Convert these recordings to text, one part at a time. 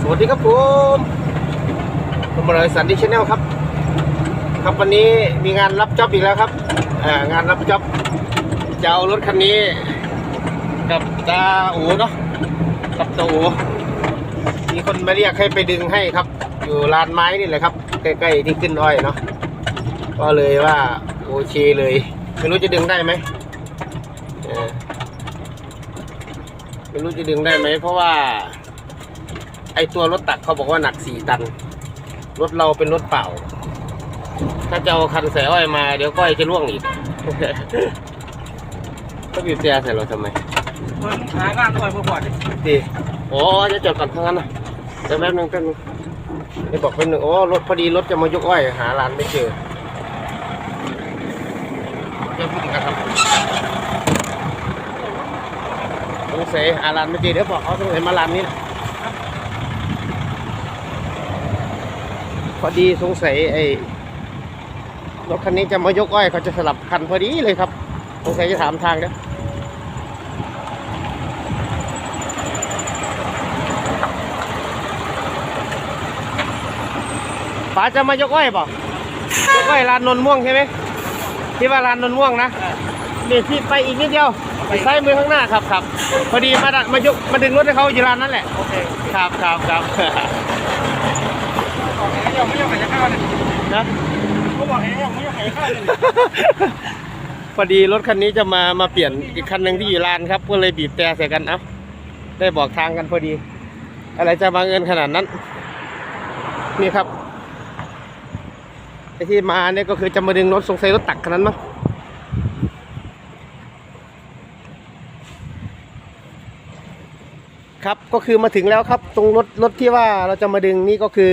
สวัสดีครับผมผมบริษัทดิชแนลครับ ครับวันนี้มีงานรับจ็อบอีกแล้วครับงานรับจ็อบจะเอารถคันนี้ กับตาอูเนาะกับตาอูมีคนมาเรียกให้ไปดึงให้ครับ อยู่ลานไม้นี่แหละครับ ใกล้ๆที่ขึ้นอ้อยเนาะก็เลยว่าโอเคเลย ไม่รู้จะดึงได้ไหมเออ ไม่รู้จะดึงได้ไหมเพราะว่า ไอตัวรถตักเขาบอกว่าหนักสี่ตัน รถเราเป็นรถเปล่า ถ้าจะเอาคันใส่อ้อยมาเดี๋ยวก้อยจะล่วงอีกก็บีบแต่ใส่เราทำไมมันหางานด้วยพวกบอดดีโอ้จะจอดก่อนทั้งนั้นนะเดี๋ยวแป๊บนึงแป๊บนึงนี่บอกแป๊บนึงโอ้รถพอดีรถจะมายกอ้อยหาร้านไม่เจอจะพูดกันครับ สงสัยหาร้านไม่เจอเดี๋ยวบอกเขาสงสัยมาร้านนี้นะพอดีสงสัยไอ้รถคันนี้จะมายกอ้อยเขาจะสลับคันพอดีเลยครับสงสัยจะถามทางเด้ป๋าจะมายกอ้อยเปล่ายกอ้อยร้านนนม่วงใช่ไหมที่ว่าร้านนนม่วงนะเดี๋ยวพี่ไปอีกนิดเดียว ซ้ายมือข้างหน้าครับครับพอดีมาดักมายกมาดึงรถให้เขาอยู่ร้านนั้นแหละโอเคครับครับครับบอกให้ยังไม่ยอมหายข้าวเลยนะเขาบอกให้ยังไม่ยอมหายข้าวเลยพอดีรถคันนี้จะมามาเปลี่ยนอีกคันหนึ่งที่อยู่ร้านครับก็เลยบีบแต่ใส่กันเอ้าได้บอกทางกันพอดี อะไรจะบังเอิญขนาดนั้น นี่ครับไอ้ที่มาเนี่ยก็คือจะมาดึงรถสงสัยรถตักคันนั้นมั้ง ครับก็คือมาถึงแล้วครับ ตรงรถรถที่ว่าเราจะมาดึงนี่ก็คือ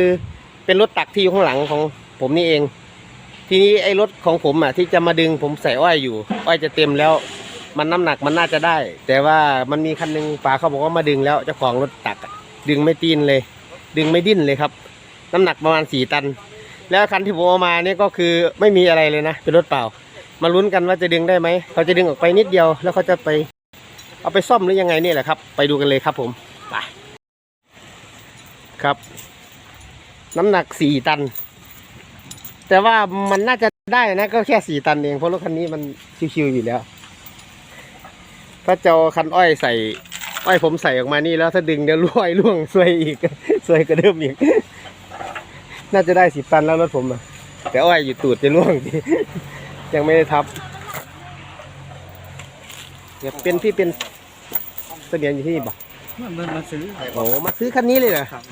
เป็นรถตักที่อยู่ข้างหลังของผมนี่เอง ทีนี้ไอ้รถของผมอะที่จะมาดึงผมใส่อ้อยอยู่ อ้อยจะเต็มแล้ว มันน้ำหนักมันน่าจะได้ แต่ว่ามันมีคันหนึงป๋าเขาบอกว่ามาดึงแล้วเจ้าของรถตักอะดึงไม่ตีนเลย ดึงไม่ดิ้นเลยครับ น้ำหนักประมาณสี่ตัน แล้วคันที่ผมเอามาเนี่ยก็คือไม่มีอะไรเลยนะเป็นรถเปล่า มาลุ้นกันว่าจะดึงได้ไหมเขาจะดึงออกไปนิดเดียว แล้วเขาจะไป เอาไปซ่อมหรือยังไงนี่แหละครับ ไปดูกันเลยครับผมไปครับ น้ำหนักสี่ตัน แต่ว่ามันน่าจะได้นะ ก็แค่สี่ตันเองเพราะรถคันนี้มันชิวๆอยู่แล้ว ถ้าจะเอาคันอ้อยใส่อ้อยผมใส่ออกมานี่แล้วถ้าดึงเดี๋ยวล่วยล่วงซวยอีกซวยกระเดิมอีก น่าจะได้สิบตันแล้วรถผมอะแต่อ้อยอยู่ตูดจะล่วงดิยังไม่ได้ทับเดี๋ยวเป็นพี่เป็น เสมียนอยู่ที่นี่บอกมันมันมาซื้อโอ้มาซื้อคันนี้เลยเหรอครับ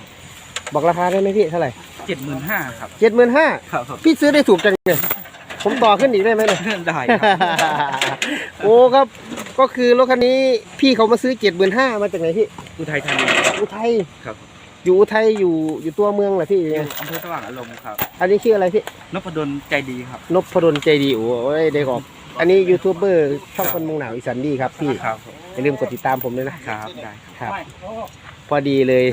บอกราคาได้ไหมพี่เท่าไหร่เจ็ดหมื่นห้าครับเจ็ดหมื่นห้าครับพี่ซื้อได้ถูกจังเลยผมต่อขึ้นอีกได้ไหมเนี่ยได้โอ้ครับก็คือรถคันนี้พี่เขามาซื้อเจ็ดหมื่นห้ามาจากไหนพี่อุทัยธานีอุทัยครับอยู่อุทัยอยู่อยู่ตัวเมืองเหรอพี่อยังไงยู่อำเภอสว่างอารมณ์ครับ อันนี้ชื่ออะไรพี่นพดลใจดีครับนพดลใจดีโอ้ยได้ขอบ อันนี้ยูทูบเบอร์ช่องคนเมุงหนาวอีสันดีครับพี่ครับอย่าลืมกดติดตามผมด้วยนะครับได้คครับรับ พอดีเลย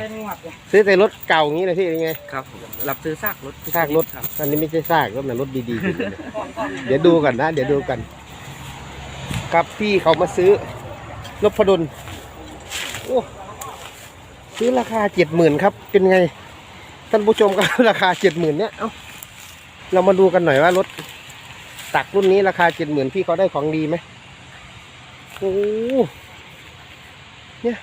ซื้อแต่รถเก่าอย่างนี้เลยพี่ยังไงครับผมรับซื้อซากรถซากรถครับอันนี้ไม่ใช่ซากรถนะรถดีๆอยู่เลยเดี๋ยวดูกันนะ เดี๋ยวดูกัน ครับพี่เขามาซื้อนพดลโอ้ซื้อราคาเจ็ดหมื่นครับ เป็นไง ท่านผู้ชมครับราคาเจ็ดหมื่นเนี่ยเอ้าเรามาดูกันหน่อยว่ารถ ตักรุ่นนี้ราคาเจ็ดหมื่นพี่เขาได้ของดีไหมโอ้เนี่ย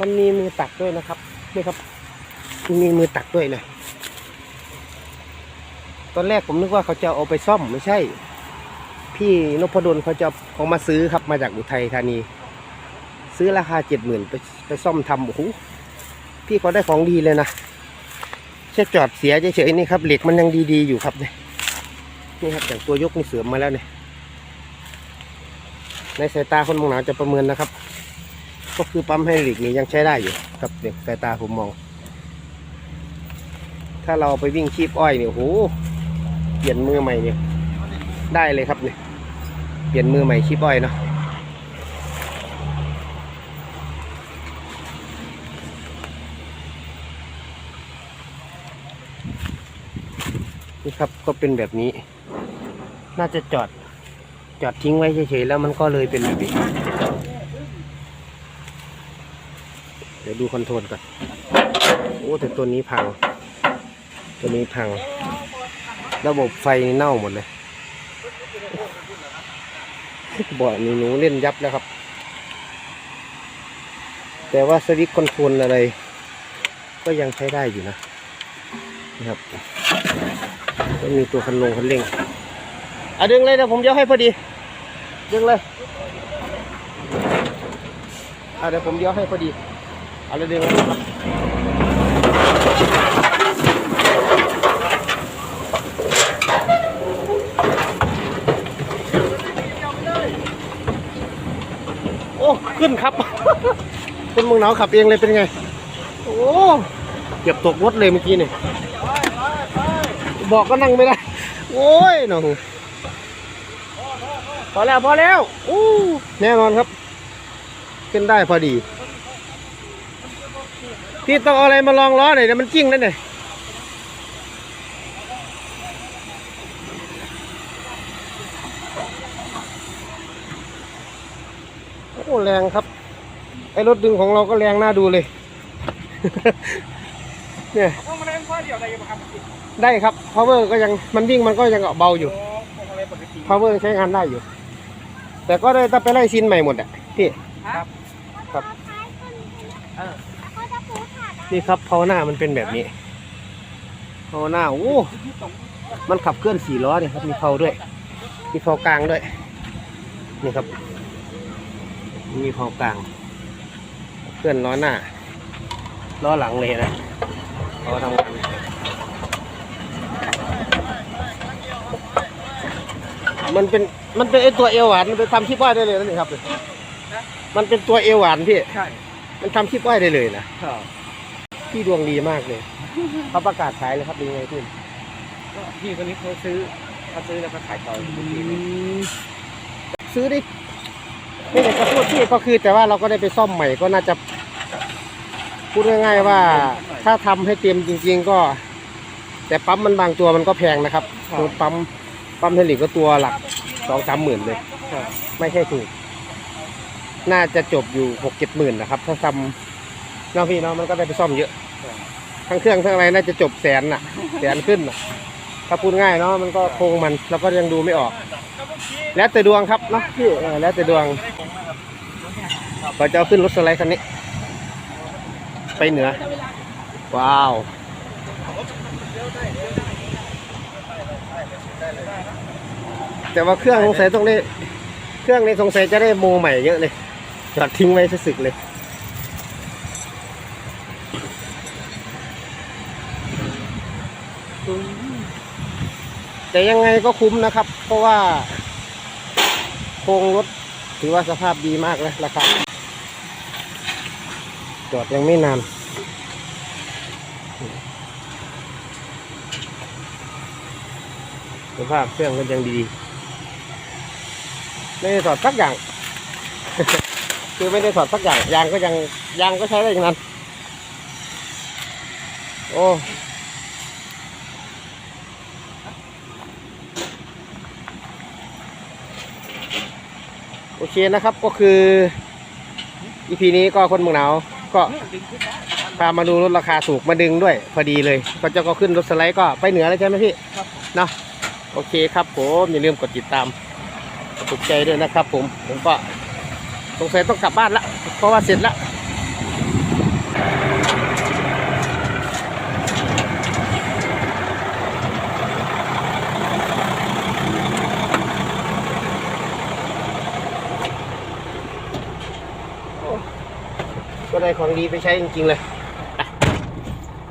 มันมีมือตักด้วยนะครับนี่ครับมีมือตักด้วยนะตอนแรกผมนึกว่าเขาจะเอาไปซ่อมไม่ใช่ พี่นพดลเขาจะเอามาซื้อครับมาจากอุทัยธานี ซื้อราคาเจ็ดหมื่นไปไปซ่อมทำโอ้โหพี่เขาได้ของดีเลยนะ ค่จอดเสียเฉยๆนี่ครับเหล็กมันยังดีๆอยู่ครับเนี่ยนี่ครับอย่างตัวยกนี่เสื่อมมาแล้วเนี่ยในสายตาคนมองหนาจะประเมินนะครับ ก็คือปั๊มให้เหล็กนี่ยังใช้ได้อยู่ครับเนี่ยสายตาผมมอง ถ้าเราเอาไปวิ่งชีพอ้อยเนี่ยโอ้โหเปลี่ยนมือใหม่เนี่ยได้เลยครับเนี่ยเปลี่ยนมือใหม่ชีพอ้อยเนาะ นี่ครับก็เป็นแบบนี้ น่าจะจอด จอดทิ้งไว้เฉยๆแล้วมันก็เลยเป็นแบบนี้เดี๋ยวดูคอนโทรลก่อนโอ้แต่ตัวนี้พัง ตัวนี้พัง ระบบไฟเน่าหมดเลยบาะนี่หนูเล่นยับแล้วครับ แต่ว่าสวิตช์คอนโทรลอะไร ก็ยังใช้ได้อยู่นะนะครับ ก็มีตัวคันลงคันเร่งอะดึงเลยนะผมยกให้พอดี ดึงเลยอะเดี๋ยวผมยกให้พอดีเอาเลยดึงเลยโอ้ขึ้นครับคุณมึงหนาวขับเองเลยเป็นไง โอ้เกือบตกรถเลยเมื่อกี้เนี่ย บอกก็นั่งไม่ได้ โอ้ยหนองพอแล้วพอแล้วอู้แน่นอนครับ ขึ้นได้พอดี พี่ต้องเอาอะไรมาลองล้อหน่อยเดี๋ยวมันจิ้งนั่นเนี่ยโอ้แรงครับ ไอ้รถดึงของเราก็แรงน่าดูเลย เนี่ยพวงมาลัยข้อเดียวอะไรครับได้ครับ power ก็ยังมันวิ่งมันก็ยังเบาอยู่พวงมาลัยปกติ power ใช้งานได้อยู่ แต่ก็ได้ต้องไปไล่ซินใหม่หมดอะพี่ครับครับเออนี่ครับพาวหน้ามันเป็นแบบนี้พาวหน้าโอ้มันขับเคลื่อนสี่ล้อเนี่ยครับมีเพาด้วย มีเพากลางด้วย นี่ครับ มีเพากลาง เคลื่อนล้อหน้าล้อหลังเลยนะ เขาทำงานมันเป็นมันเป็นไอตัวเอวหวานมันไปทำคลิปว่ายได้เลยนะนี่ครับมันเป็นตัวเอวหวานพี่ใช่มันทำคลิปว่ายได้เลยนะครับพี่ดวงดีมากเลยเขาประกาศขายเลยครับเป็นไงพี่ก็พี่คนนี้เขาซื้อเขาซื้อแล้วก็ขายต่อทุกทีเลยซื้อได้ไม่ได้จะพูดพี่ก็คือแต่ว่าเราก็ได้ไปซ่อมใหม่ก็น่าจะ พูดง่ายๆว่าถ้าทำให้เต็มจริง ๆ ก็ แต่ปั๊มมันบางตัวมันก็แพงนะครับคือปั๊มปั๊มเทลิกก็ตัวหลักสองสามหมื่นเลยครับไม่ใช่ถูก น่าจะจบอยู่หกเจ็ดหมื่นนะครับ ถ้าทำเนาะพี่เนาะมันก็ได้ไปซ่อมเยอะทั้งเครื่องทั้งอะไรน่าจะจบแสนน่ะ แสนขึ้นน่ะ ถ้าพูดง่ายเนาะมันก็โครงมันเราก็ยังดูไม่ออก แล้วแต่ดวงครับเนาะพี่เออแล้วแต่ดวงเราจะเอาขึ้นรถสไลด์คันนี้ ไปเหนือ ว้าว แต่ว่าเครื่องสงสัยต้องได้เครื่องนี้สงสัยจะได้โมใหม่เยอะเลยจอดทิ้งไว้สึกเลยแต่ยังไงก็คุ้มนะครับ เพราะว่าโครงรถถือว่าสภาพดีมากเลยราคา จอดยังไม่นานสภาพเครื่องก็ยังดีไม่ได้ถอดสักอย่าง คือไม่ได้ถอดสักอย่าง ยางก็ยังยางก็ใช้ได้อย่างนั้น โอ้โอเคนะครับก็คืออีพีนี้ก็คนเมืองหนาว ก็พามาดูรถราคาถูกมาดึงด้วย พอดีเลย ก็จะก็ขึ้นรถสไลด์ก็ไปเหนือเลยใช่ไหมพี่ครับเนาะโอเคครับผมอย่าลืมกดติดตามกดถูกใจด้วยนะครับ ผมผมก็สงสัยต้องกลับบ้านละเพราะว่าเสร็จละ ของดีไปใช้จริงๆเลย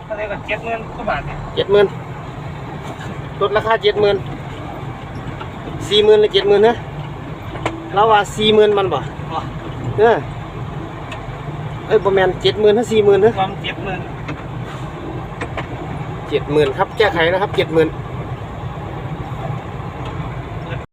ก็เลยก็เจ็ดเงินกว่าบาทเนี่ยเจ็ดหมื่นลดราคาเจ็ดหมื่นสี่หมื่นหรือเจ็ดหมื่นนะเราว่าสี่หมื่นมันบ่อ๋อเออเอ้ยประมาณเจ็ดหมื่นถ้าสี่หมื่นนะความเจ็ดเงินเจ็ดหมื่นครับแก้ไขนะครับเจ็ดหมื่นค